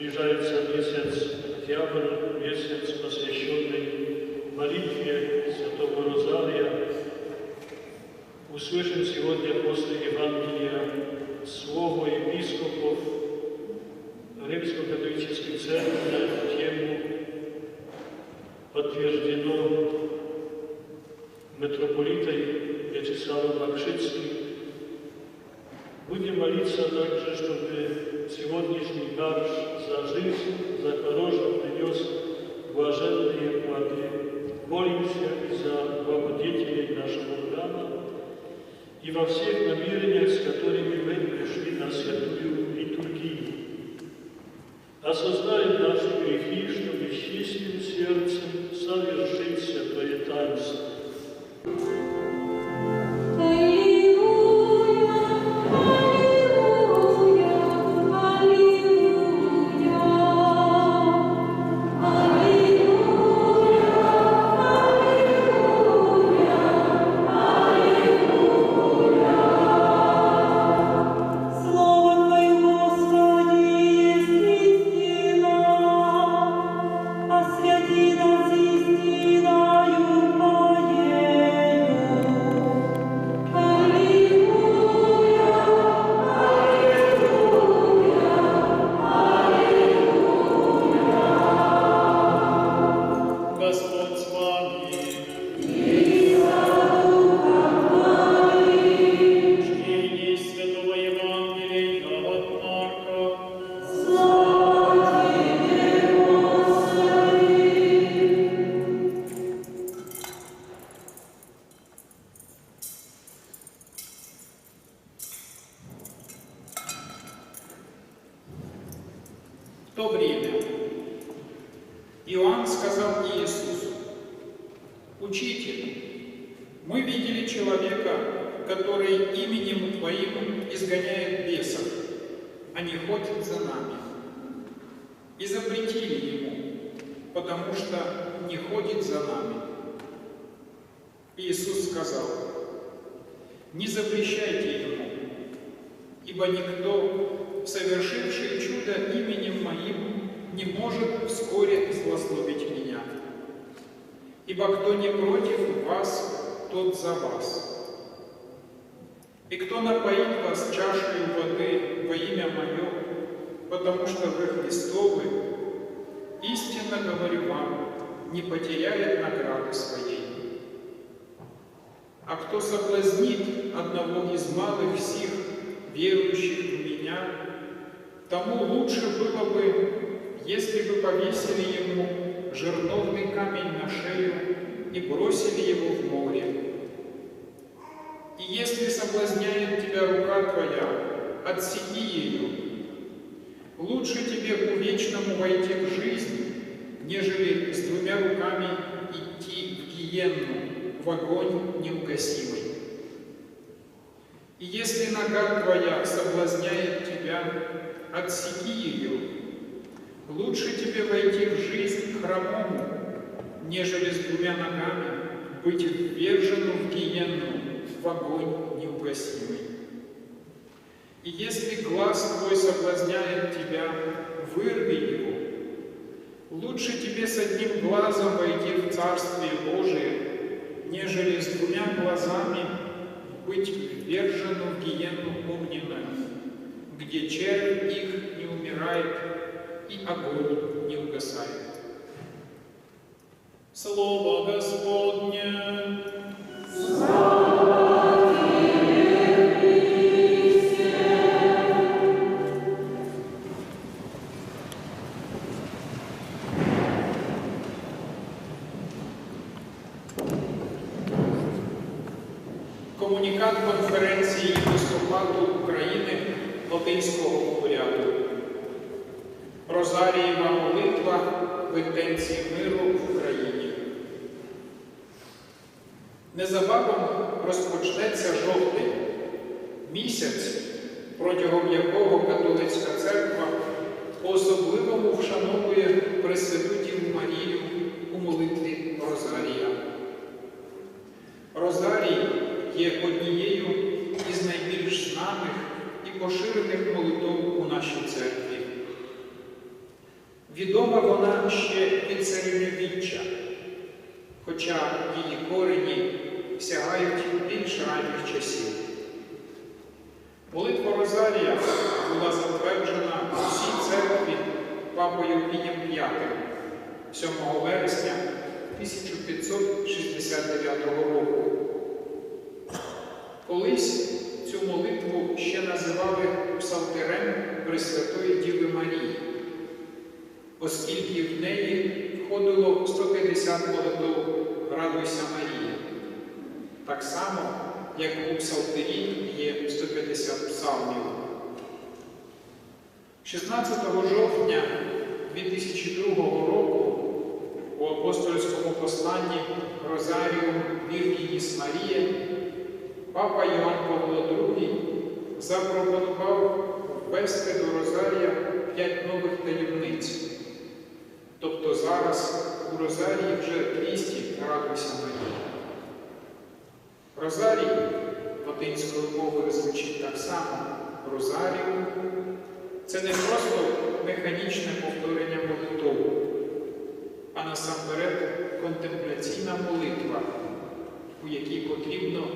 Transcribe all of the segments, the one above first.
zbliżający miesiąc Fiabr, miesiąc posiesionej malitwie Światowo Rozalia. Usłyszę dzisiaj posle Ewangelia słowo i biskupów Rzymsko-Katolickiej Cerkwi na tę temę potwierdzono metropolitę Wiecisławem Makrzyckim. Будем молиться также, чтобы сегодняшний дарж за жизнь, за хорошее принес блаженные плоды. Молимся за благодетелей нашего храма, и во всех намерениях, с которыми мы пришли на святую литургию. Осознаем наши грехи, чтобы чистым сердцем совершить святое таинство. Который именем Твоим изгоняет бесов, а не ходит за нами. И запретили ему, потому что не ходит за нами». Иисус сказал, «Не запрещайте ему, ибо никто, совершивший чудо именем Моим, не может вскоре злословить Меня. Ибо кто не против вас, тот за вас. И кто напоит вас чашей воды во имя Мое, потому что вы Христовы, истинно говорю вам, не потеряет награды своей. А кто соблазнит одного из малых сих, верующих в Меня, тому лучше было бы, если бы повесили ему жерновный камень на шею и бросили его в море. Если соблазняет тебя рука твоя, отсеки ее. Лучше тебе у вечному войти в жизнь, нежели с двумя руками идти в гиенну, в огонь неугасимый. И если нога твоя соблазняет тебя, отсеки ее. Лучше тебе войти в жизнь хромому, нежели с двумя ногами быть ввержену в гиенну, в огонь неугасимый. И если глаз твой соблазняет тебя, вырви его. Лучше тебе с одним глазом войти в Царствие Божие, нежели с двумя глазами быть ввержену в гиенну огненную, где червь их не умирает и огонь не угасает. Слово Господне! Комунікат конференції єпископату України Латинського уряду. Розарієва молитва в інтенції миру в Україні. Незабаром розпочнеться жовтень, місяць, протягом якого католицька церква по-особливому вшановує Пресвяту Діву Марію у молитві Розарія. Розарій є однією із найбільш знаних і поширених молитов у нашій церкві. Відома вона ще від середньовіччя, хоча її корені сягають більш ранніх часів. Молитва Розарія була затверджена у всій церкві папою Пієм V 7 вересня 1569 року. 150 молитв Радуйся Марія, так само, як у Псалтирі є 150 псалмів. 16 жовтня 2002 року у апостольському посланні Розаріум Віргініс Марія Папа Йоанн Павло II запропонував ввести до Розарія п'ять нових таємниць. Тобто зараз у Розарії вже 200 радуйся Марії. Розарій латинською мовою звучить так само Розаріум. Це не просто механічне повторення молитв, а насамперед контемпляційна молитва, у якій потрібно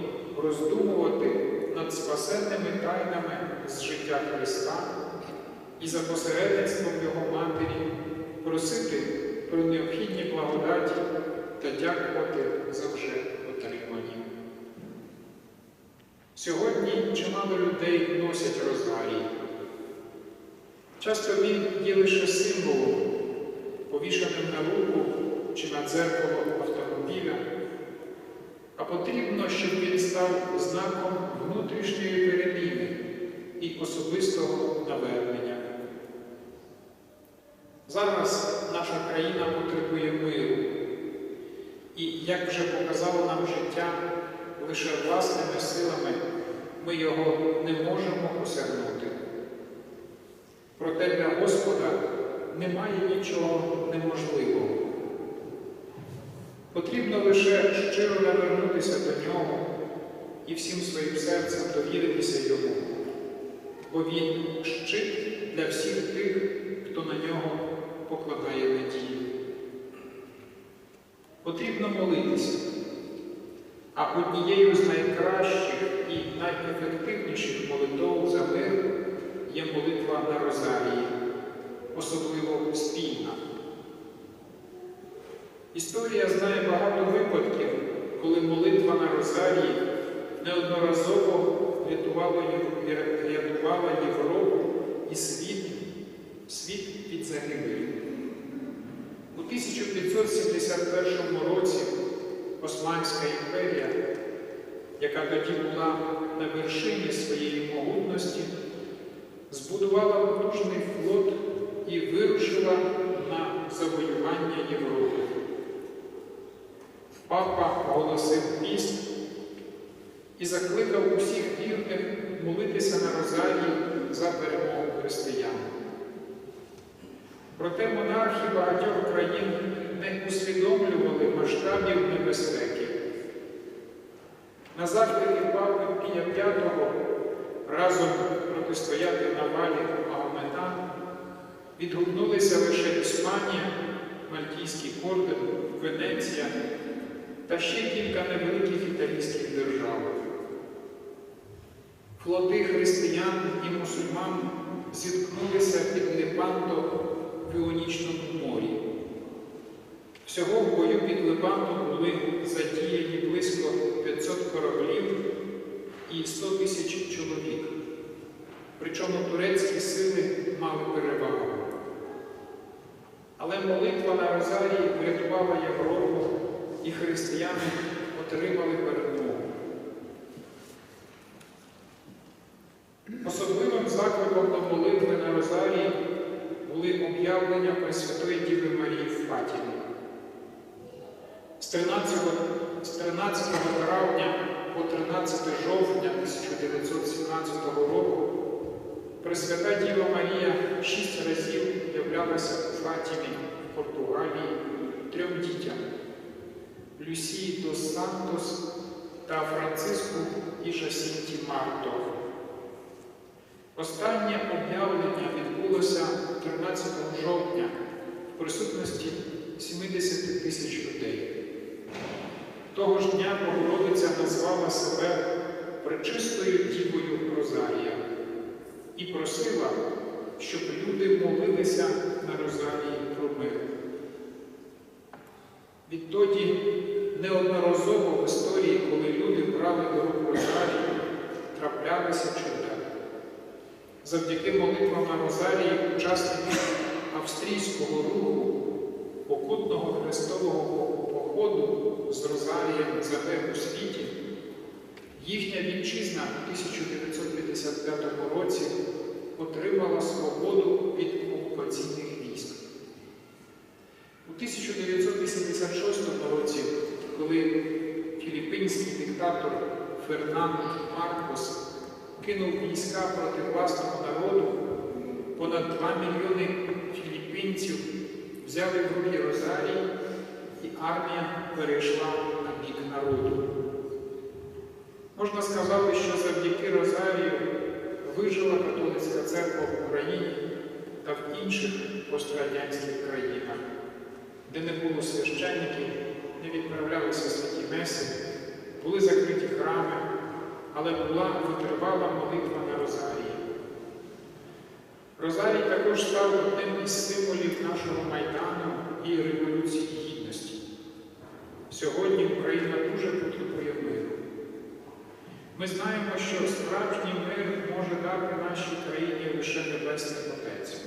роздумувати над спасенними тайнами з життя Христа і за посередництвом Його Матері просити про необхідні благодаті та дякувати за вже отримані. Сьогодні чимало людей носять розгарій. Часто він є лише символом, повішаним на руку чи на дзеркало автомобіля, а потрібно, щоб він став знаком внутрішньої переміни і особистого навернення. Зараз наша країна потребує миру, і, як вже показало нам життя, лише власними силами ми його не можемо осягнути. Проте для Господа немає нічого неможливого. Потрібно лише щиро навернутися до нього і всім своїм серцем довіритися йому, бо він щит для всіх тих, хто на нього Потрібно молитися, а однією з найкращих і найефективніших молитв за мир є молитва на Розарії, особливо спільна. Історія знає багато випадків, коли молитва на Розарії неодноразово рятувала Європу і світ, світ від загибелі. У 1571 році Османська імперія, яка тоді була на вершині своєї могутності, збудувала потужний флот і вирушила на завоювання Європи. Папа оголосив піст і закликав усіх вірних молитися на Розарії за перемогу християн. Проте монархи багатьох країн не усвідомлювали масштабів небезпеки. На заклики Пія V разом протистояти навалі Магометан відгукнулися лише Іспанія, Мальтійський орден, Венеція та ще кілька невеликих італійських держав. Флоти християн і мусульман зіткнулися під Лепанто в морі. Всього в бою під Лепантом були задіяні близько 500 кораблів і 100 тисяч чоловік. Причому турецькі сили мали перевагу. Але молитва на Розарії врятувала Європу, і християни отримали перемогу. Особливим закликом до молитви на Розарії були об'явлення Пресвятої Діви Марії в Фатімі. З 13, з 13 травня по 13 жовтня 1917 року Пресвята Діва Марія шість разів являлася у Фатімі Португалії трьом дітям Люсії Дос Сантос та Франциску і Жасінті Марто. Останнє об'явлення відбулося 13 жовтня в присутності 70 тисяч людей. Того ж дня Богородиця назвала себе пречистою дівою Розарія і просила, щоб люди молилися на Розарії про мир. Відтоді неодноразово в історії, коли люди брали до рук Розарію, траплялися чуда. Завдяки молитвам на Розарії учасники австрійського руху покутного хрестового походу з Розарієм за у світі, їхня вітчизна у 1955 році отримала свободу від окупаційних військ. У 1986 році, коли філіппінський диктатор Фернандо Маркос кинув війська проти власного народу, понад 2 мільйони філіппінців взяли в руки Розарій, і армія перейшла на бік народу. Можна сказати, що завдяки Розарію вижила католицька церква в Україні та в інших пострадянських країнах, де не було священників, не відправлялися святі меси, були закриті храми, але була витривала молитва на Розарії. Розарій також став одним із символів нашого Майдану і Революції. Сьогодні Україна дуже потребує миру. Ми знаємо, що справжній мир може дати нашій країні лише Небесний Отець.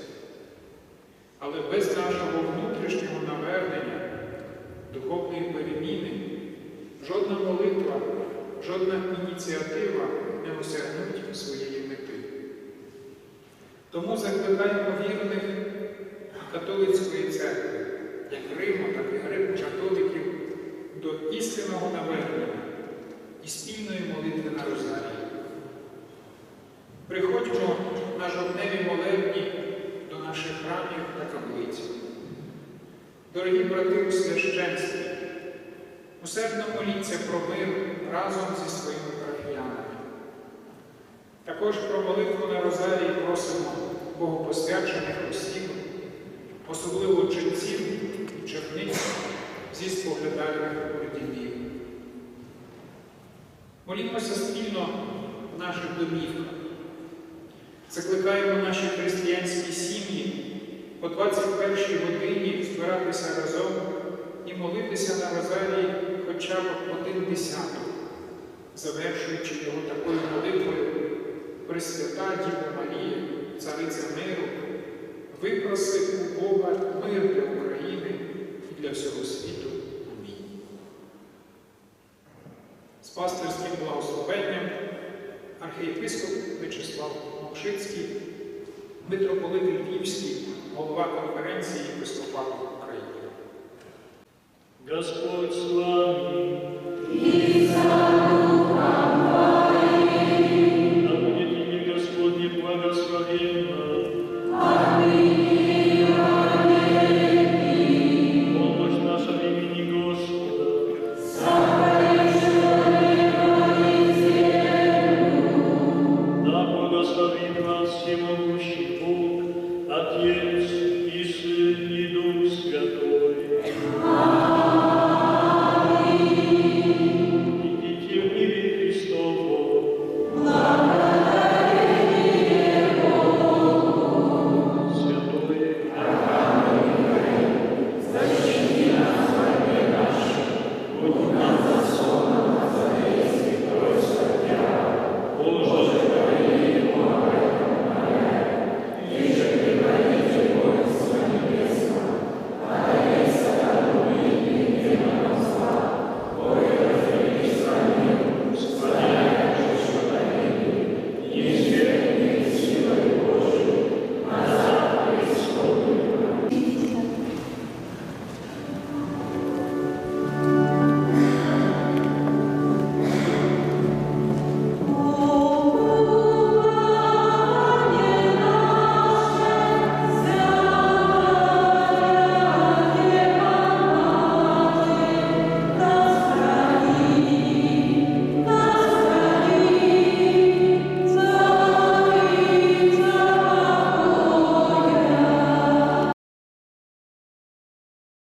Але без нашого внутрішнього навернення, духовної переміни, жодна молитва, жодна ініціатива не осягнуть своєї мети. Тому закликаємо вірних католицької церкви, як Риму, так і греко-католиків, до істинного навернення і спільної молитви на Розарії. Приходьмо на жовтневі молебні до наших храмів та каплиць. Дорогі брати у священстві, усердно моліться про мир разом зі своїми парафіянами. Також про молитву на Розарії просимо богопосвячених осіб, особливо ченців і черниць зі споглядальних ордінів. Молімося спільно в наших домівках. Закликаємо наші християнські сім'ї по 21-й годині збиратися разом і молитися на Розарії хоча б один десяток, завершуючи його такою молитвою Пресвята Діва Марія, Цариця миру, випроси у Бога мир для України і для всього світу. Амінь. З пастирським благословенням архієпископ Вячеслав Мокшицький, митрополит Львівський, голова конференції єпископату України. Господь вами.